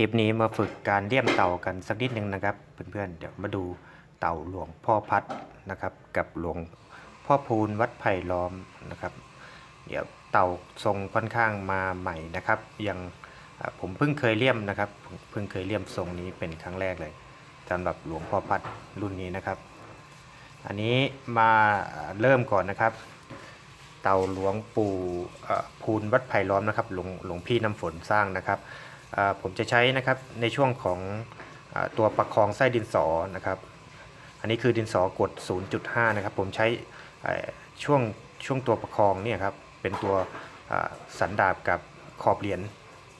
ลิปนี้มาฝึกการเลี่ยมเต่ากันสักนิดนึงนะครับ เพื่อนๆเดี๋ยวมาดูเต่าหลวงพ่อพัดนะครับ กับหลวงพ่อพูนวัดไผ่ล้อมนะครับ เดี๋ยวเต่าทรงค่อนข้างมาใหม่นะครับ ยังอ่าผมเพิ่งเคยเลี่ยมนะครับเพิ่งเคยเลี่ยมทรงนี้เป็นครั้งแรกเลยสำหรับหลวงพ่อพัดรุ่นนี้นะครับ อันนี้มาเริ่มก่อนนะครับ เต่าหลวงปู่พูนวัดไผ่ล้อมนะครับหลวงหลวงพี่น้ำฝนสร้างนะครับ ผมจะใช้นะครับในช่วงของอตัวประคองไส้ดินสอนะครับ อันนี้คือดินสอกด 0.5 นะครับ ผมใช้ช่วงช่วงตัวประคองเนี่ยครับเป็นตัวสันดาบกับขอบเหรียญ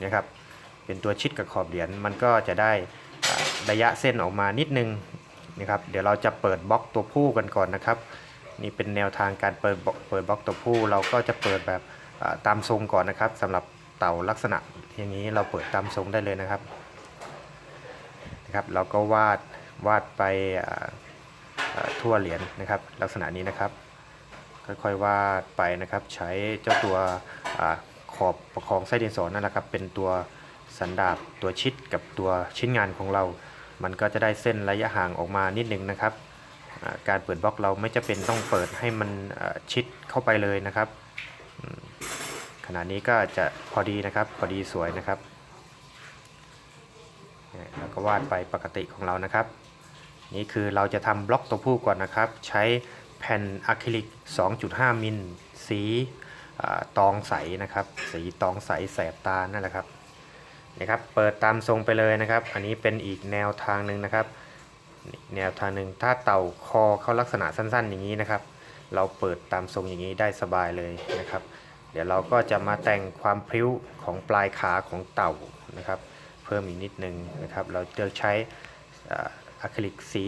นะครับ เป็นตัวชิดกับขอบเหรียญมันก็จะได้ระยะเส้นออกมานิดนึงนะครับ เดี๋ยวเราจะเปิดบล็อกตัวผู้กันก่อนนะครับ นี่เป็นแนวทางการเปิดบล็อกเปิดบล็อกตัวผู้ เราก็จะเปิดแบบตามทรงก่อนนะครับสำหรับ เต่าลักษณะอย่างนี้เราเปิดตามทรงได้เลยนะครับนะครับ เราก็วาดวาดไปทั่วเหรียญนะครับ ลักษณะนี้นะครับ ค่อยๆวาดไปนะครับ ใช้เจ้าตัวอขอบประคองไส้ดินสอนั่นแหละครับ เป็นตัวสันดาบตัวชิดกับตัวชิ้นงานของเรา มันก็จะได้เส้นระยะห่างออกมานิดนึงนะครับ การเปิดบล็อกเราไม่จะเป็นต้องเปิดให้มันชิดเข้าไปเลยนะครับ นาดนี้ก็จะพอดีนะครับ พอดีสวยนะครับแล้วก็วาดไปปกติของเรานะครับ นี่คือเราจะทำบล็อกตัวผู้ก่อนนะครับ ใช้แผ่นอะคริลิก 2.5 มิล สีตองใสนะครับ สีตองใสแสบตานั่นแหละครับนะครับ เปิดตามทรงไปเลยนะครับ อันนี้เป็นอีกแนวทางหนึ่งนะครับ แนวทางหนึ่งถ้าเต่าคอเข้าลักษณะสั้นๆ อย่างนี้นะครับ เราเปิดตามทรงอย่างนี้ได้สบายเลยนะครับ เดี๋ยวเราก็จะมาแต่งความพริ้วของปลายขาของเต่านะครับ เพิ่มอีกนิดนึงนะครับ เราจะใช้อ่าอะคริลิกสี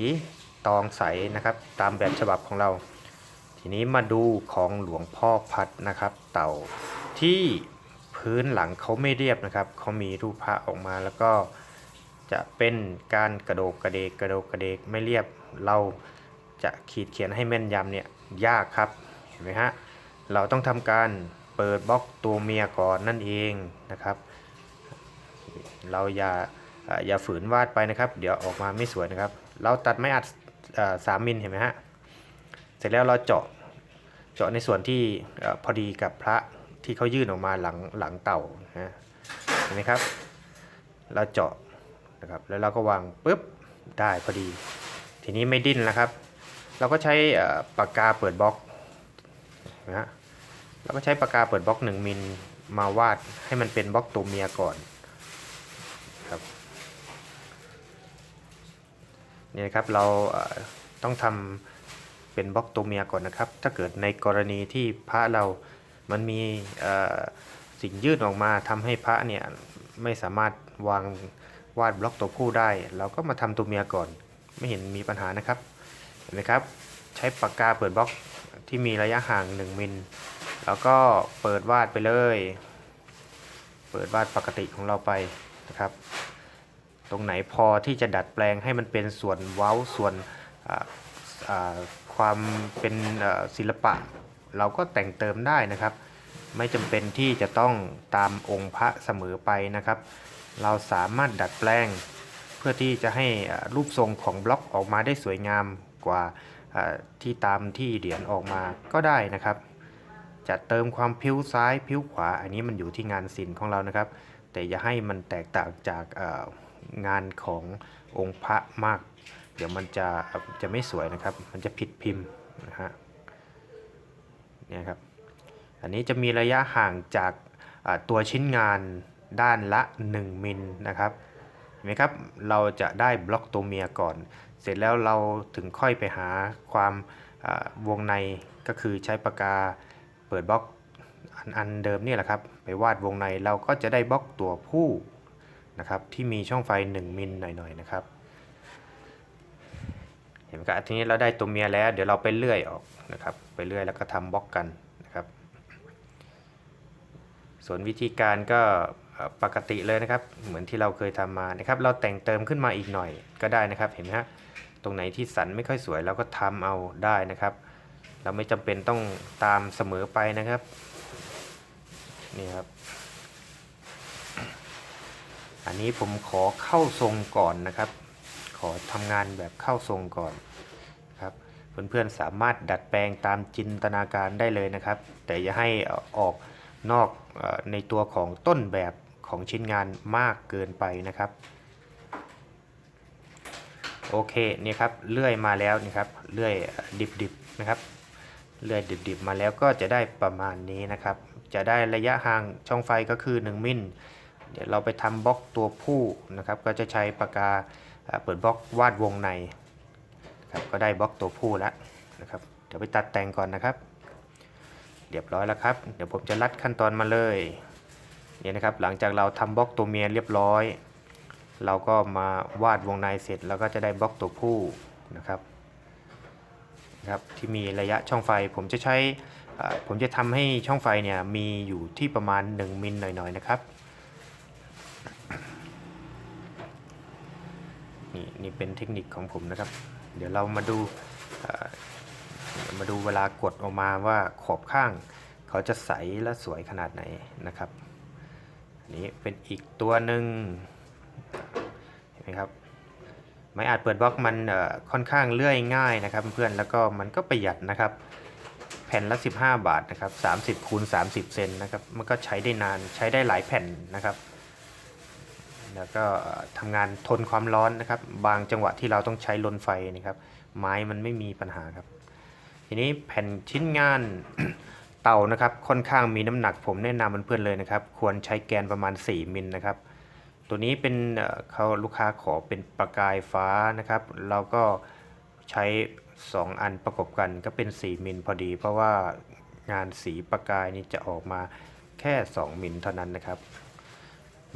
ตองใสนะครับ ตามแบบฉบับของเรา ทีนี้มาดูของหลวงพ่อพัดนะครับ เต่าที่พื้นหลังเขาไม่เรียบนะครับเขามีรูปพระออกมาแล้วก็จะเป็นการกระโดกกระเดกกระโดกกระเดกไม่เรียบ เราจะขีดเขียนให้แม่นยำเนี่ยยากครับเห็นไหมฮะเราต้องทำการ เปิดบล็อกตัวเมียก่อนนั่นเองนะครับ เราอย่าอย่าฝืนวาดไปนะครับ เดี๋ยวออกมาไม่สวยนะครับ เราตัดไม้อัดสามมิลเห็นไหมฮะเสร็จแล้วเราเจาะเจาะในส่วนที่พอดีกับพระที่เขายื่นออกมาหลังหลังเต่านะเห็นไหมครับ เราเจาะนะครับแล้วเราก็วางปุ๊บได้พอดี ทีนี้ไม่ดิ้นแล้วครับ เราก็ใช้ปากกาเปิดบล็อกนะฮะ เราก็ใช้ปากกาเปิดบล็อก1มิลมาวาดให้มันเป็นบล็อกตัวเมียก่อนครับนี่นะครับเราต้องทำเป็นบล็อกตัวเมียก่อนนะครับ ถ้าเกิดในกรณีที่พระเรามันมีสิ่งยื่นออกมาทำให้พระเนี่ยไม่สามารถวางวาดบล็อกตัวผู้ได้ เราก็มาทำตัวเมียก่อน ไม่เห็นมีปัญหานะครับเห็นไหมครับ ใช้ปากกาเปิดบล็อกที่มีระยะห่าง 1 มิล แล้วก็เปิดวาดไปเลย เปิดวาดปกติของเราไปนะครับ ตรงไหนพอที่จะดัดแปลงให้มันเป็นส่วนเว้าส่วนความเป็นศิลปะ เราก็แต่งเติมได้นะครับ ไม่จำเป็นที่จะต้องตามองค์พระเสมอไปนะครับ เราสามารถดัดแปลงเพื่อที่จะให้รูปทรงของบล็อกออกมาได้สวยงามกว่าที่ตามที่เหรียญออกมาก็ได้นะครับ จะเติมความพิ้วซ้ายพิ้วขวา อันนี้มันอยู่ที่งานศิลป์ของเรานะครับ แต่อย่าให้มันแตกต่างจากงานขององค์พระมาก เดี๋ยวมันจะจะไม่สวยนะครับ มันจะผิดพิมพ์นะฮะเนี่ยครับอันนี้จะมีระยะห่างจากตัวชิ้นงานด้านละ 1 มิลนะครับเห็นไหมครับเราจะได้บล็อกตัวเมียก่อน เสร็จแล้วเราถึงค่อยไปหาความวงในก็คือใช้ปากกา เปิดบล็อกอันอันเดิมนี่แหละครับ ไปวาดวงในเราก็จะได้บล็อกตัวผู้นะครับที่มีช่องไฟ 1 มิลหน่อยๆนะครับ เห็นไหมครับทีนี้เราได้ตัวเมียแล้ว เดี๋ยวเราไปเลื่อยออกนะครับไปเลื่อยแล้วก็ทำบล็อกกันนะครับ ส่วนวิธีการก็ปกติเลยนะครับ เหมือนที่เราเคยทำมานะครับ เราแต่งเติมขึ้นมาอีกหน่อยก็ได้นะครับเห็นไหมฮะตรงไหนที่สันไม่ค่อยสวยเราก็ทำเอาได้นะครับ เราไม่จำเป็นต้องตามเสมอไปนะครับ นี่ครับ อันนี้ผมขอเข้าทรงก่อนนะครับ ขอทำงานแบบเข้าทรงก่อนครับเพื่อนๆสามารถดัดแปลงตามจินตนาการได้เลยนะครับ แต่อย่าให้ออกนอกในตัวของต้นแบบของชิ้นงานมากเกินไปนะครับโอเคนี่ครับเลื่อยมาแล้วนี่ครับเลื่อยดิบๆนะครับ เลื่อยดิบๆมาแล้วก็จะได้ประมาณนี้นะครับ จะได้ระยะห่างช่องไฟก็คือ 1 มิลเดี๋ยวเราไปทำบล็อกตัวผู้นะครับ ก็จะใช้ปากกาเปิดบล็อกวาดวงในครับก็ได้บล็อกตัวผู้แล้วนะครับเดี๋ยวไปตัดแต่งก่อนนะครับ เรียบร้อยแล้วครับ เดี๋ยวผมจะลัดขั้นตอนมาเลยเนี่ยนะครับหลังจากเราทำบล็อกตัวเมียเรียบร้อย เราก็มาวาดวงในเสร็จแล้วก็จะได้บล็อกตัวผู้นะครับ นะครับที่มีระยะช่องไฟผมจะใช้ผมจะทำให้ช่องไฟเนี่ยมีอยู่ที่ประมาณ 1 มิลหน่อยๆนะครับนี่นี่เป็นเทคนิคของผมนะครับ เดี๋ยวเรามาดูเอ่อมาดูเวลากดออกมาว่าขอบข้าง เขาจะใสและสวยขนาดไหนนะครับนนี้เป็นอีกตัวหนึ่งเห็นไหมครับ ไม้อัดเปิดบล็อกมันค่อนข้างเลื่อยง่ายนะครับเพื่อนแล้วก็มันก็ประหยัดนะครับ แผ่นละ 15 บาทนะครับ30คูณ30 เซนนะครับมันก็ใช้ได้นานใช้ได้หลายแผ่นนะครับ แล้วก็ทำงานทนความร้อนนะครับ บางจังหวะที่เราต้องใช้ลนไฟนะครับ ไม้มันไม่มีปัญหาครับ ทีนี้แผ่นชิ้นงานเต่านะครับค่อนข้างมีน้ำหนักผมแนะนำเพื่อนๆเลยนะครับ ควรใช้แกนประมาณ 4 มิลนะครับ ตัวนี้เป็นเขาลูกค้าขอเป็นประกายฟ้านะครับ เราก็ใช้ 2 อันประกบกันก็เป็น 4 มิลพอดี เพราะว่างานสีประกายนี่จะออกมาแค่ 2 มิลเท่านั้นนะครับ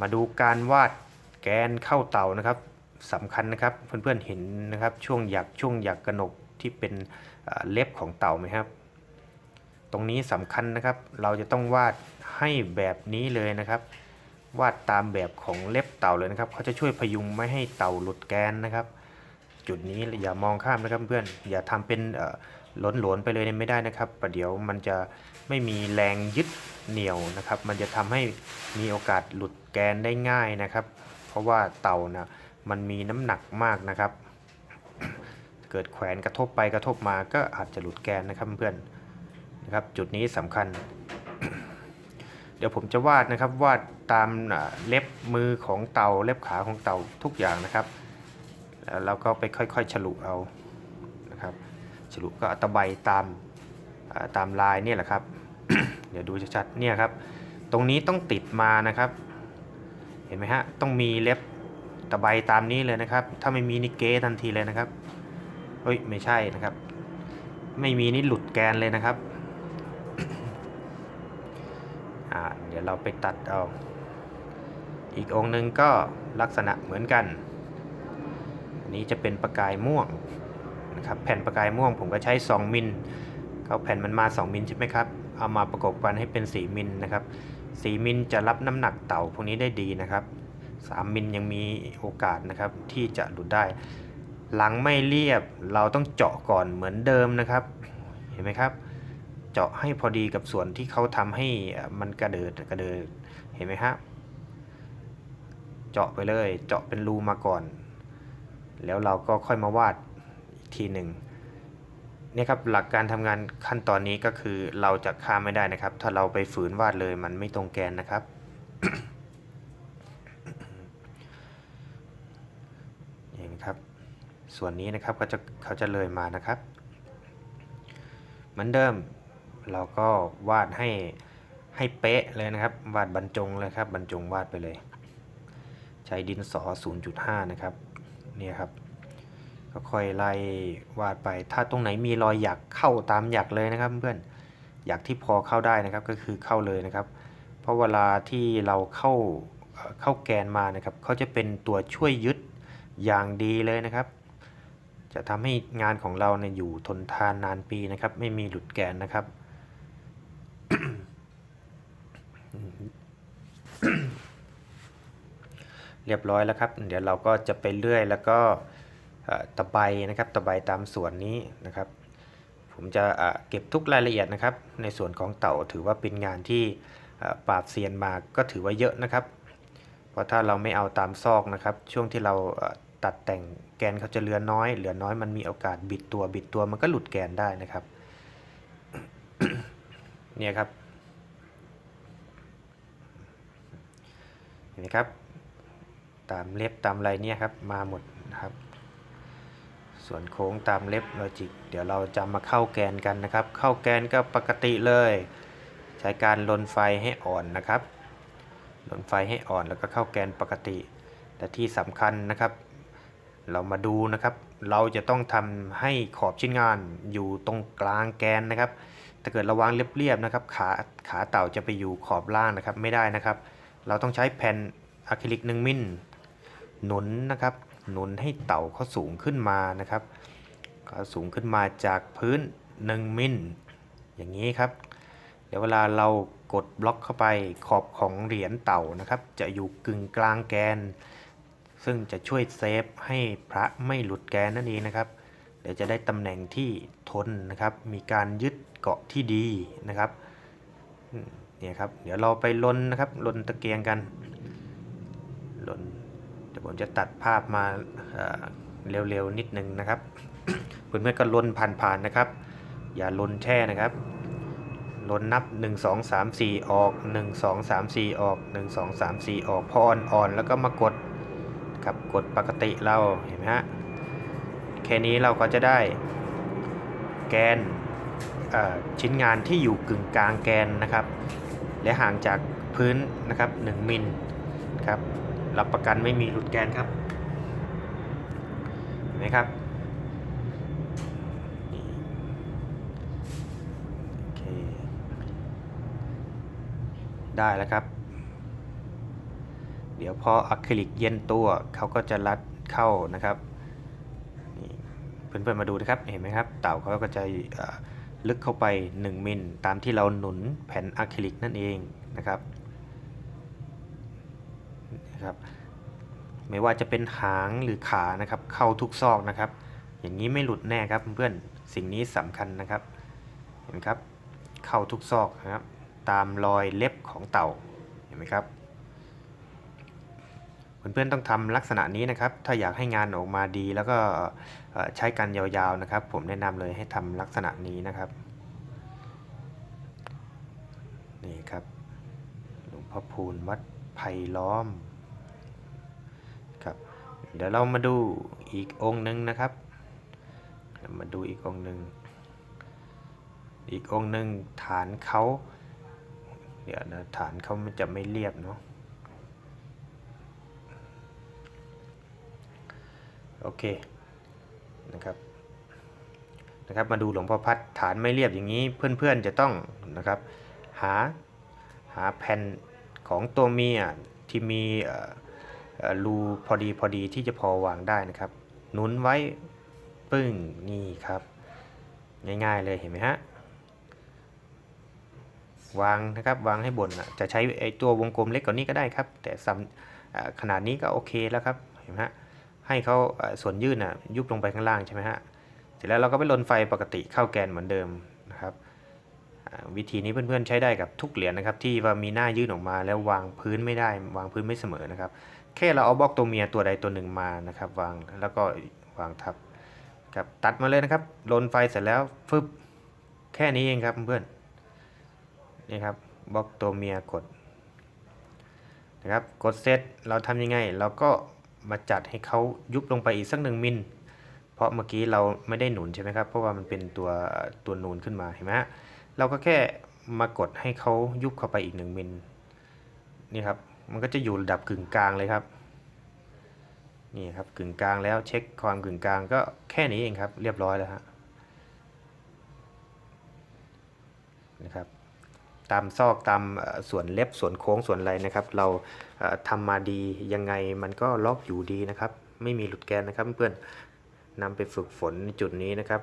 มาดูการวาดแกนเข้าเตานะครับสำคัญนะครับเพื่อนๆเห็นนะครับช่วงหยักช่วงหยักกระหนกที่เป็นเล็บของเต่าไหมครับ ตรงนี้สำคัญนะครับ เราจะต้องวาดให้แบบนี้เลยนะครับ วาดตามแบบของเล็บเต่าเลยนะครับเขาจะช่วยพยุงไม่ให้เต่าหลุดแกนนะครับ จุดนี้อย่ามองข้ามนะครับเพื่อนอย่าทำเป็นเอ่อหลนไปเลยไม่ได้นะครับประเดี๋ยวมันจะไม่มีแรงยึดเหนี่ยวนะครับ มันจะทำให้มีโอกาสหลุดแกนได้ง่ายนะครับ เพราะว่าเต่านะมันมีน้ำหนักมากนะครับ เกิดแขวนกระทบไปกระทบมาก็อาจจะหลุดแกนนะครับเพื่อนนะครับจุดนี้สำคัญ เดี๋ยวผมจะวาดนะครับวาดตามเล็บมือของเต่าเล็บขาของเต่าทุกอย่างนะครับแล้วเราก็ไปค่อยๆฉลุเอานะครับฉลุก็ตะไบตามตามลายนี่แหละครับ เดี๋ยวดูชัดๆเนี่ยครับ ตรงนี้ต้องติดมานะครับ เห็นไหมฮะต้องมีเล็บตะไบตามนี้เลยนะครับ ถ้าไม่มีนี่เก้ทันทีเลยนะครับเฮ้ยไม่ใช่นะครับ ไม่มีนี่หลุดแกนเลยนะครับ อ่าเดี๋ยวเราไปตัดเอา อีกองค์หนึ่งก็ลักษณะเหมือนกัน อันนี้จะเป็นประกายม่วงนะครับแผ่นประกายม่วงผมก็ใช้ 2 มิลเขาแผ่นมันมา 2 มิลใช่ไหมครับ เอามาประกบกันให้เป็น 4 มิลนะครับ 4 มิลจะรับน้ำหนักเต่าพวกนี้ได้ดีนะครับ 3 มิลยังมีโอกาสนะครับที่จะหลุดได้ หลังไม่เรียบเราต้องเจาะก่อนเหมือนเดิมนะครับ เห็นไหมครับ เจาะให้พอดีกับส่วนที่เขาทำให้มันกระเดิดกระเดิดเห็นไหมครับเจาะไปเลย เจาะเป็นรูมาก่อน แล้วเราก็ค่อยมาวาดอีกทีหนึ่งนี่ครับหลักการทำงานขั้นตอนนี้ก็คือเราจะข้ามไม่ได้นะครับ ถ้าเราไปฝืนวาดเลยมันไม่ตรงแกนนะครับเห็นครับ ส่วนนี้นะครับเขาจะเขาจะเลยมานะครับ เหมือนเดิม เราก็วาดให้ให้เป๊ะเลยนะครับ วาดบรรจงเลยครับบรรจงวาดไปเลย ใช้ดินสอ 0.5 นะครับเนี่ยครับก็ค่อยไล่วาดไป ถ้าตรงไหนมีรอยหยักเข้าตามหยักเลยนะครับเพื่อนหยักที่พอเข้าได้นะครับก็คือเข้าเลยนะครับ เพราะเวลาที่เราเข้าเข้าแกนมานะครับเขาจะเป็นตัวช่วยยึดอย่างดีเลยนะครับ จะทำให้งานของเราเนี่ยอยู่ทนทานนานปีนะครับ ไม่มีหลุดแกนนะครับ เรียบร้อยแล้วครับ เดี๋ยวเราก็จะไปเลื่อยแล้วก็ตะไบนะครับตะไบตามส่วนนี้นะครับ ผมจะเก็บทุกรายละเอียดนะครับ ในส่วนของเต่าถือว่าเป็นงานที่ปราบเซียนมาก็ถือว่าเยอะนะครับ เพราะถ้าเราไม่เอาตามซอกนะครับ ช่วงที่เราตัดแต่งแกนเขาจะเหลือน้อย เหลือน้อยมันมีโอกาสบิดตัวบิดตัวมันก็หลุดแกนได้นะครับ เนี่ยครับ ห็นไหมครับ ตามเล็บตามอะไรเนี่ยครับมาหมดนะครับ ส่วนโค้งตามเล็บลอจิก เดี๋ยวเราจะมาเข้าแกนกันนะครับ เข้าแกนก็ปกติเลย ใช้การลนไฟให้อ่อนนะครับ ลนไฟให้อ่อนแล้วก็เข้าแกนปกติ แต่ที่สำคัญนะครับ เรามาดูนะครับ เราจะต้องทำให้ขอบชิ้นงานอยู่ตรงกลางแกนนะครับถ้าเกิดระวางเรียบๆนะครับ ขาขาเต่าจะไปอยู่ขอบล่างนะครับไม่ได้นะครับ เราต้องใช้แผ่นอะคริลิก1มิลหนุนนะครับ หนุนให้เต่าเขาสูงขึ้นมานะครับเขาสูงขึ้นมาจากพื้น 1มิลอย่างนี้ครับ เดี๋ยวเวลาเรากดบล็อกเข้าไปขอบของเหรียญเต่านะครับ จะอยู่กึ่งกลางแกน ซึ่งจะช่วยเซฟให้พระไม่หลุดแกนนั่นเองนะครับเดี๋ยวจะได้ตำแหน่งที่ทนนะครับ มีการยึดเกาะที่ดีนะครับ เนี่ยครับ เดี๋ยวเราไปลนนะครับลนตะเกียงกันลนเดี๋ยวผมจะตัดภาพมาเร็วๆนิดนึงนะครับเพื่อนๆก็ลนผ่านๆนะครับ อย่าลนแช่นะครับลนนับ 1 2 3 4 ออก 1 2 3 4 ออก 1 2 3 4 ออกพออ่อนๆแล้วก็มากดครับกดปกติเราเห็นไหมฮะแค่นี้เราก็จะได้แกนชิ้นงานที่อยู่กึ่งกลางแกนนะครับ และห่างจากพื้นนะครับ 1 มิลครับรับประกันไม่มีหลุดแกนครับเห็นไหมครับได้แล้วครับ เดี๋ยวพออะคริลิกเย็นตัวเขาก็จะรัดเข้านะครับเพื่อนๆมาดูนะครับเห็นไหมครับ เต่าเขาก็จะ ลึกเข้าไป 1มิลตามที่เราหนุนแผ่นอะคริลิกนั่นเองนะครับนะครับไม่ว่าจะเป็นหางหรือขานะครับ เข้าทุกซอกนะครับ อย่างนี้ไม่หลุดแน่ครับเพื่อนสิ่งนี้สำคัญนะครับเห็นไหมครับ เข้าทุกซอกนะครับ ตามรอยเล็บของเต่าเห็นไหมครับ เพื่อนๆต้องทำลักษณะนี้นะครับ ถ้าอยากให้งานออกมาดีแล้วก็ใช้กันยาวๆนะครับ ผมแนะนำเลยให้ทำลักษณะนี้นะครับ นี่ครับหลวงพ่อพูนวัดไผ่ล้อมครับเดี๋ยวเรามาดูอีกองค์หนึ่งนะครับมาดูอีกองค์หนึ่งอีกองค์หนึ่งฐานเขาเดี๋ยวนะฐานเขามันจะไม่เรียบเนาะ โอเคนะครับนะครับมาดูหลวงพ่อพัดฐานไม่เรียบอย่างนี้เพื่อนๆจะต้องนะครับหาหาแผ่นของตัวเมียที่มีรูพอดีพอดีที่จะพอวางได้นะครับหนุนไว้ปึ้งนี่ครับ ง่ายๆเลยเห็นไหมฮะวางนะครับวางให้บนนะจะใช้ไอตัววงกลมเล็กกว่านี้ก็ได้ครับ แต่ขนาดนี้ก็โอเคแล้วครับเห็นไหมฮะ ให้เขาส่วนยื่นนะยุบลงไปข้างล่างใช่ไหมฮะเสร็จแล้วเราก็ไปลนไฟปกติเข้าแกนเหมือนเดิมนะครับวิธีนี้เพื่อนๆใช้ได้กับทุกเหรียญนะครับ ที่ว่ามีหน้ายื่นออกมาแล้ววางพื้นไม่ได้ วางพื้นไม่เสมอนะครับ แค่เราเอาบล็อกตัวเมียตัวใดตัวหนึ่งมานะครับ วางแล้วก็วางทับครับตัดมาเลยนะครับลนไฟเสร็จแล้วฟึบแค่นี้เองครับเพื่อนนี่ครับบล็อกตัวเมียกดนะครับกดเซตเราทำยังไงเราก็ มาจัดให้เขายุบลงไปอีกสักหนึ่งมิล เพราะเมื่อกี้เราไม่ได้หนุนใช่ไหมครับ เพราะว่ามันเป็นตัวตัวนูนขึ้นมาเห็นไหมฮะ เราก็แค่มากดให้เขายุบเข้าไปอีกหนึ่งมิลนี่ครับ มันก็จะอยู่ระดับกึ่งกลางเลยครับ นี่ครับกึ่งกลางแล้วเช็คความกึ่งกลางก็แค่นี้เองครับ เรียบร้อยแล้วฮะนะครับ ตามซอกตามส่วนเล็บส่วนโค้งส่วนอะไรนะครับ เราเอ่อทำมาดียังไงมันก็ล็อกอยู่ดีนะครับ ไม่มีหลุดแกนนะครับเพื่อนนำไปฝึกฝนในจุดนี้นะครับ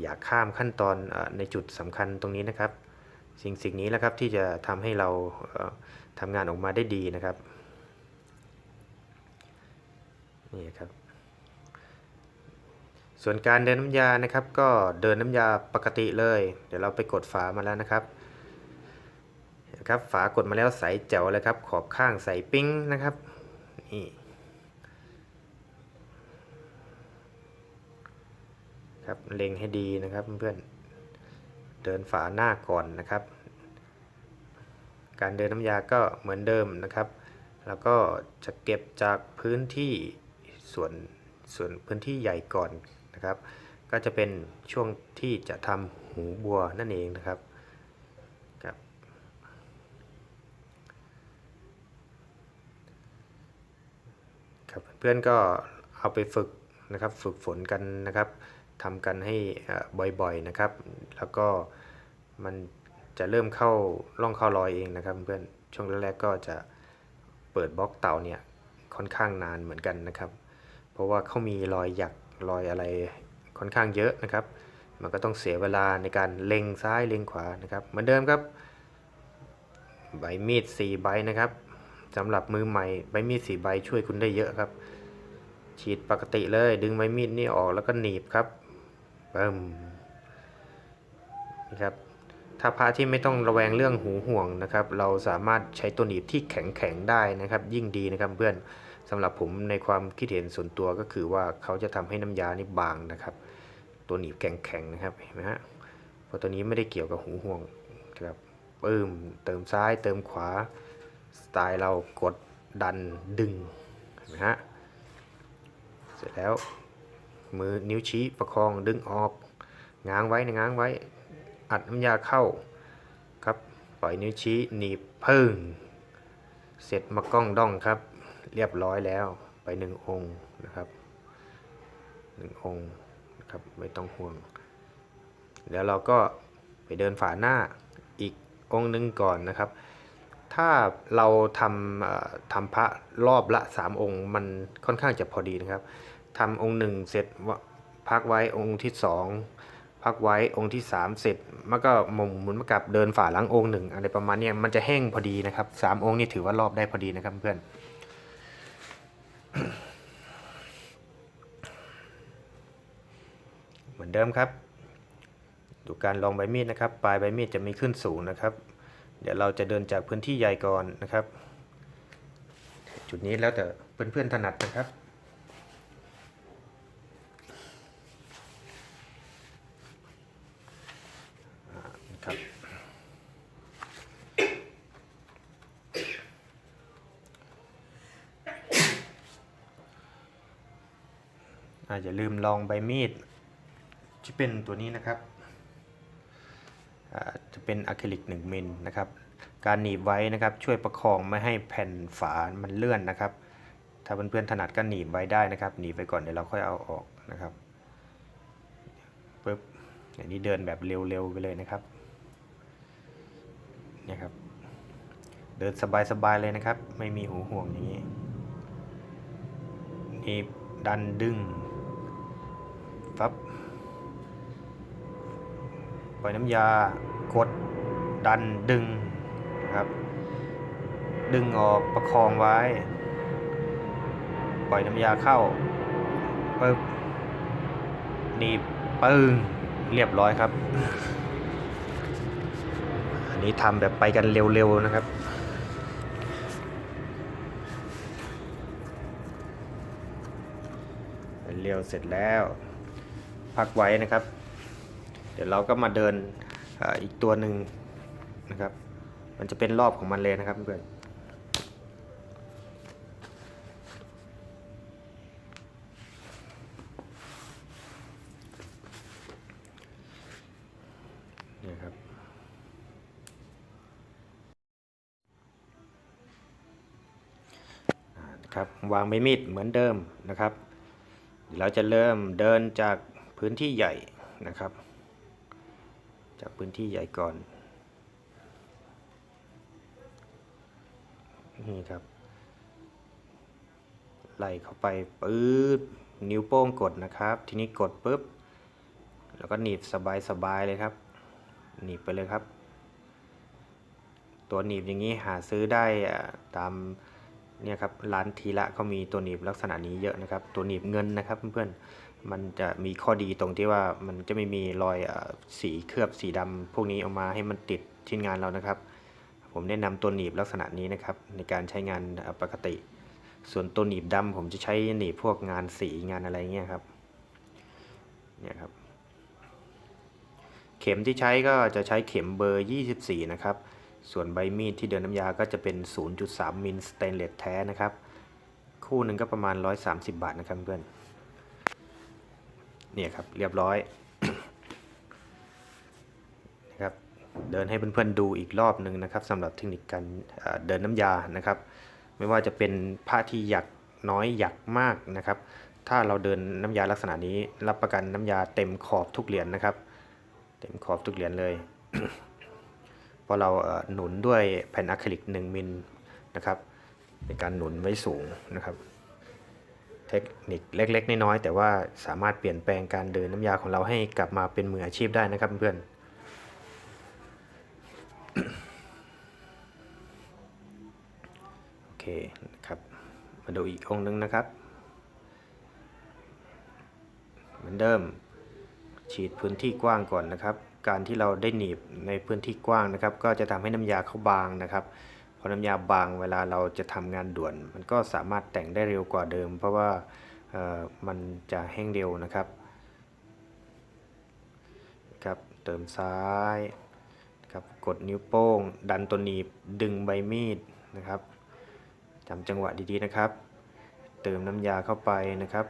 อย่าข้ามขั้นตอนในจุดสำคัญตรงนี้นะครับ สิ่งสิ่งนี้แหละครับที่จะทำให้เราเอ่อทำงานออกมาได้ดีนะครับนี่ครับ ส่วนการเดินน้ำยานะครับ ก็เดินน้ำยาปกติเลย เดี๋ยวเราไปกดฝามาแล้วนะครับนะครับฝากดมาแล้วใสแจ๋วเลยครับขอบข้างใสปิ้งนะครับนี่ครับเล็งให้ดีนะครับเพื่อนเดินฝาหน้าก่อนนะครับ การเดินน้ำยาก็เหมือนเดิมนะครับ แล้วก็จะเก็บจากพื้นที่ส่วนส่วนพื้นที่ใหญ่ก่อน นะครับ ก็จะเป็นช่วงที่จะทำหูบัวนั่นเองนะครับครับครับเพื่อนก็เอาไปฝึกนะครับฝึกฝนกันนะครับทำกันให้บ่อยๆนะครับ แล้วก็มันจะเริ่มเข้าร่องเข้ารอยเองนะครับเพื่อนช่วงแรกๆก็จะเปิดบล็อกเต่าเนี่ยค่อนข้างนานเหมือนกันนะครับ เพราะว่าเขามีรอยหยัก รอยอะไรค่อนข้างเยอะนะครับ มันก็ต้องเสียเวลาในการเล็งซ้ายเล็งขวานะครับ เหมือนเดิมครับ ใบมีด4ใบนะครับสำหรับมือใหม่ใบมีด4ใบช่วยคุณได้เยอะครับ ฉีดปกติเลยดึงใบมีดนี่ออกแล้วก็หนีบครับเบิ่มนี่ครับถ้าพระที่ไม่ต้องระแวงเรื่องหูห่วงนะครับ เราสามารถใช้ตัวหนีบที่แข็งๆได้นะครับ ยิ่งดีนะครับเพื่อน สำหรับผมในความคิดเห็นส่วนตัวก็คือว่าเขาจะทำให้น้ำยานี่บางนะครับ ตัวหนีบแข็งๆนะครับเห็นไหมฮะเพราะตัวนี้ไม่ได้เกี่ยวกับหูห่วงนะครับปึ้มเติมซ้ายเติมขวาสไตล์เรากดดันดึงเห็นไหมฮะเสร็จแล้วมือนิ้วชี้ประคองดึงออกง้างไว้นะง้างไว้ อัดน้ำยาเข้าครับ ปล่อยนิ้วชี้หนีบพึ่งเสร็จมากล้องด้องครับ เรียบร้อยแล้วไปหนึ่งองค์นะครับหนึ่งองค์นะครับไม่ต้องห่วง แล้วเราก็ไปเดินฝาหน้าอีกองค์หนึ่งก่อนนะครับ ถ้าเราทำทำพระรอบละ 3 องค์ มันค่อนข้างจะพอดีนะครับทำองค์หนึ่งเสร็จพักไว้องค์ที่ 2 พักไว้องค์ที่ 3 เสร็จมันก็หมุนหมุนกลับเดินฝ่าหลังองค์หนึ่งอะไรประมาณนี้มันจะแห้งพอดีนะครับสามองค์นี่ถือว่ารอบได้พอดีนะครับเพื่อน เหมือนเดิมครับ ดูการลองใบมีดนะครับ ปลายใบมีดจะมีขึ้นสูงนะครับ เดี๋ยวเราจะเดินจากพื้นที่ใหญ่ก่อนนะครับ จุดนี้แล้วแต่เพื่อนๆถนัดนะครับอ่านะครับอ่าอย่า ลองใบมีดที่เป็นตัวนี้นะครับจะเป็นอะคริลิก1มิลนะครับการหนีบไว้นะครับช่วยประคองไม่ให้แผ่นฝามันเลื่อนนะครับ ถ้าเพื่อนๆถนัดก็หนีบไว้ได้นะครับ หนีบไปก่อนเดี๋ยวเราค่อยเอาออกนะครับปึ๊บอย่างนี้เดินแบบเร็วๆไปเลยนะครับเนี่ยครับ เดินสบายๆเลยนะครับ ไม่มีหูห่วงอย่างนี้หนีบดันดึง ฟับ ปล่อยน้ำยากดดันดึงนะครับ ดึงออกประคองไว้ ปล่อยน้ำยาเข้าปึ๊บหนีบปึ้งเรียบร้อยครับ อันนี้ทำแบบไปกันเร็วๆนะครับเร็วเสร็จแล้ว พักไว้นะครับ เดี๋ยวเราก็มาเดินออีกตัวหนึ่งนะครับ มันจะเป็นรอบของมันเลยนะครับเพื่อนนี่ครับนะครับวางใบมีดเหมือนเดิมนะครับเดี๋ยวเราจะเริ่มเดินจาก พื้นที่ใหญ่นะครับ จากพื้นที่ใหญ่ก่อน นี่ครับ ไล่เข้าไปปื๊ดนิ้วโป้งกดนะครับ ทีนี้กดปุ๊บ แล้วก็หนีบสบายๆเลยครับ หนีบไปเลยครับ ตัวหนีบอย่างนี้หาซื้อได้ตาม เนี่ยครับร้านทีละเขามีตัวหนีบลักษณะนี้เยอะนะครับ ตัวหนีบเงินนะครับเพื่อนๆมันจะมีข้อดีตรงที่ว่ามันจะไม่มีรอยสีเคลือบสีดำพวกนี้ออกมาให้มันติดชิ้นงานเรานะครับ ผมแนะนำตัวหนีบลักษณะนี้นะครับในการใช้งานปกติ ส่วนตัวหนีบดำผมจะใช้หนีบพวกงานสีงานอะไรเงี้ยครับเนี่ยครับ เข็มที่ใช้ก็จะใช้เข็มเบอร์ 24 นะครับ ส่วนใบมีดที่เดินน้ำยาก็จะเป็น 0.3 มิลสเตนเลสแท้นะครับ คู่หนึ่งก็ประมาณ 130 บาทนะครับเพื่อนเนี่ยครับเรียบร้อยนะครับเดินให้เพื่อนๆดูอีกรอบหนึ่งนะครับสำหรับเทคนิคการเอ่อเดินน้ำยานะครับ ไม่ว่าจะเป็นผ้าที่หยักน้อยหยักมากนะครับ ถ้าเราเดินน้ำยาลักษณะนี้ รับประกันน้ำยาเต็มขอบทุกเหรียญนะครับ เต็มขอบทุกเหรียญเลย เพราะเราหนุนด้วยแผ่นอะคริลิก1มิลนะครับในการหนุนไว้สูงนะครับ เทคนิคเล็กๆ น้อยๆแต่ว่าสามารถเปลี่ยนแปลงการเดินน้ำยาของเราให้กลับมาเป็นมืออาชีพได้นะครับเพื่อนโอเคนะครับมาดูอีกองค์หนึงนะครับ เหมือนเดิมฉีดพื้นที่กว้างก่อนนะครับ การที่เราได้หนีบในพื้นที่กว้างนะครับ ก็จะทำให้น้ำยาเขาบางนะครับพอน้ำยาบางเวลาเราจะทำงานด่วน มันก็สามารถแต่งได้เร็วกว่าเดิม เพราะว่ามันจะแห้งเร็วนะครับครับเติมซ้ายครับกดนิ้วโป้ง ดันตัวหนีบดึงใบมีดนะครับจำจังหวะดีๆนะครับ เติมน้ำยาเข้าไปนะครับ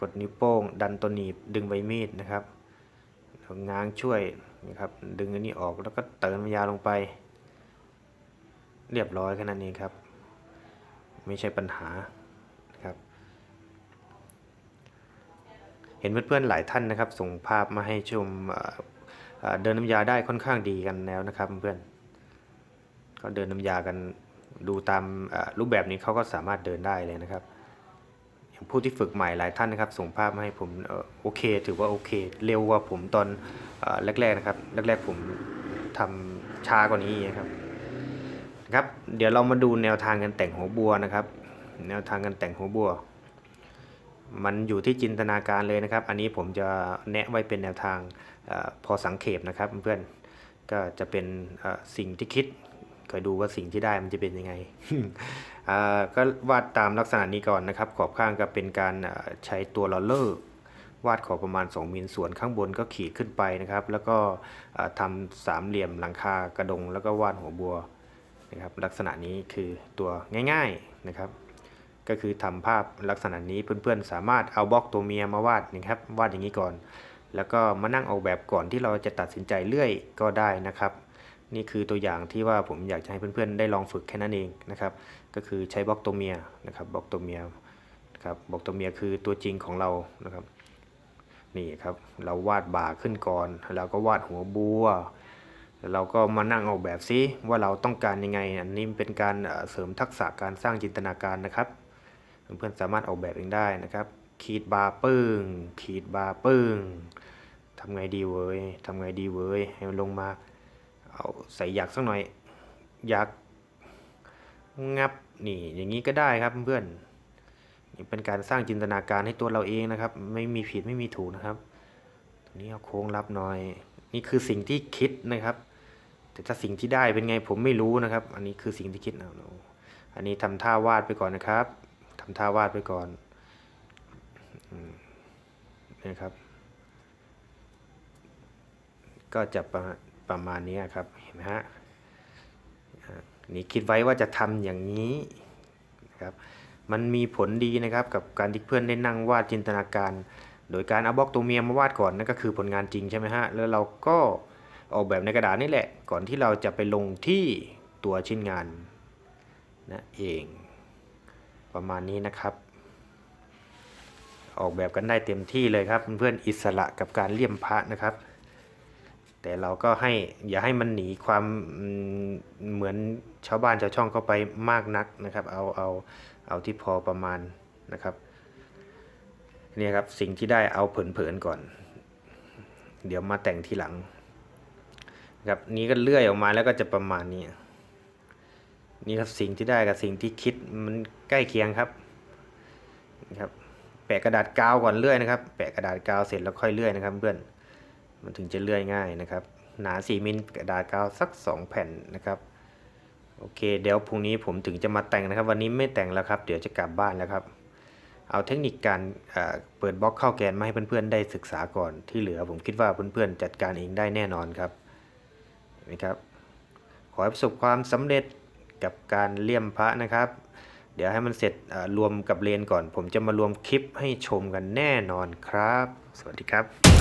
กดนิ้วโป้ง ดันตัวหนีบดึงใบมีดนะครับ ง้างช่วยนะครับดึงอันนี้ออกแล้วก็เติมน้ำยาลงไป เรียบร้อยแค่นั้นเองครับ ไม่ใช่ปัญหาครับ เห็นเพื่อนๆหลายท่านนะครับ ส่งภาพมาให้ชมเดินน้ำยาได้ค่อนข้างดีกันแล้วนะครับเพื่อนก็เดินน้ำยากันดูตามรูปแบบนี้เขาก็สามารถเดินได้เลยนะครับ อย่างผู้ที่ฝึกใหม่หลายท่านนะครับ ส่งภาพมาให้ผมโอเค ถือว่าโอเค เร็วกว่าผมตอนอแรกๆนะครับ แรกๆผมทำช้ากว่านี้นะครับครับ เดี๋ยวเรามาดูแนวทางการแต่งหัวบัวนะครับ แนวทางการแต่งหัวบัว มันอยู่ที่จินตนาการเลยนะครับ อันนี้ผมจะแนะไว้เป็นแนวทางอพอสังเขปนะครับเพื่อนก็จะเป็นสิ่งที่คิด อยดูว่าสิ่งที่ได้มันจะเป็นยังไงอ่าก็วาดตามลักษณะนี้ก่อนนะครับ ขอบข้างก็เป็นการเอ่อใช้ตัวลอเลอร์วาดขอบประมาณ 2มิลส่วนข้างบนก็ขีดขึ้นไปนะครับ แล้วก็เอ่อทำสามเหลี่ยมหลังคากระดง แล้วก็วาดหัวบัวนะครับ ลักษณะนี้คือตัวง่าย ๆนะครับ ก็คือทำภาพลักษณะนี้เพื่อนๆ สามารถเอาบล็อกตัวเมียมาวาดนะครับวาดอย่างนี้ก่อน แล้วก็มานั่งออกแบบก่อนที่เราจะตัดสินใจเลื่อยก็ได้นะครับ นี่คือตัวอย่างที่ว่าผมอยากจะให้เพื่อนๆ ได้ลองฝึกแค่นั้นเองนะครับ ก็คือใช้บล็อกตัวเมียนะครับบล็อกตัวเมียนะครับบล็อกตัวเมียคือตัวจริงของเรานะครับนี่ครับเราวาดบ่าขึ้นก่อนแล้วก็วาดหัวบัวแล้วเราก็มานั่งออกแบบซิว่าเราต้องการยังไงอันนี้เป็นการเสริมทักษะการสร้างจินตนาการนะครับ เพื่อนๆสามารถออกแบบเองได้นะครับ ขีดบาปึ้ง ขีดบาปึ้งทำไงดีเว้ยทำไงดีเว้ยให้มันลงมา เอาใส่ยักสักหน่อยยักงับนี่อย่างนี้ก็ได้ครับเพื่อนนี่เป็นการสร้างจินตนาการให้ตัวเราเองนะครับ ไม่มีผิดไม่มีถูกนะครับตรงนี้เอาโค้งรับหน่อย นี่คือสิ่งที่คิดนะครับ แต่ถ้าสิ่งที่ได้เป็นไงผมไม่รู้นะครับ อันนี้คือสิ่งที่คิดเอาอันนี้ทำท่าวาดไปก่อนนะครับทำท่าวาดไปก่อนนี่ครับ ก็จะประ ประมาณนี้ครับเห็นไหมฮะนี่คิดไว้ว่าจะทำอย่างนี้นะครับมันมีผลดีนะครับกับการที่เพื่อนได้นั่งวาดจินตนาการ โดยการเอาบล็อกตัวเมียมาวาดก่อนนั่นก็คือผลงานจริงใช่ไหมฮะแล้วเราก็ออกแบบในกระดาษนี่แหละ ก่อนที่เราจะไปลงที่ตัวชิ้นงานนะเองประมาณนี้นะครับ ออกแบบกันได้เต็มที่เลยครับเพื่อนๆอิสระกับการเลี่ยมพระนะครับ แต่เราก็ให้อย่าให้มันหนีความเหมือนชาวบ้านชาวช่องเข้าไปมากนักนะครับ เอาเอาเอาที่พอประมาณนะครับนี่ครับสิ่งที่ได้เอาเผินๆก่อน เดี๋ยวมาแต่งทีหลังครับนี้ก็เลื่อยออกมาแล้วก็จะประมาณนี้นี่ครับสิ่งที่ได้กับสิ่งที่คิดมันใกล้เคียงครับครับ แปะกระดาษกาวก่อนเลื่อยนะครับ แปะกระดาษกาวเสร็จแล้วค่อยเลื่อยนะครับเพื่อน มันถึงจะเลื่อยง่ายนะครับ หนา 4มิลกระดาษกาวสัก 2 แผ่นนะครับ โอเค เดี๋ยวพรุ่งนี้ผมถึงจะมาแต่งนะครับ วันนี้ไม่แต่งแล้วครับ เดี๋ยวจะกลับบ้านแล้วครับ เอาเทคนิคการเอ่อเปิดบล็อกเข้าแกนมาให้เพื่อนๆได้ศึกษาก่อน ที่เหลือผมคิดว่าเพื่อนๆจัดการเองได้แน่นอนครับนี่ครับ ขอให้ประสบความสำเร็จกับการเลี่ยมพระนะครับ เดี๋ยวให้มันเสร็จรวมกับเลนก่อน ผมจะมารวมคลิปให้ชมกันแน่นอนครับ สวัสดีครับ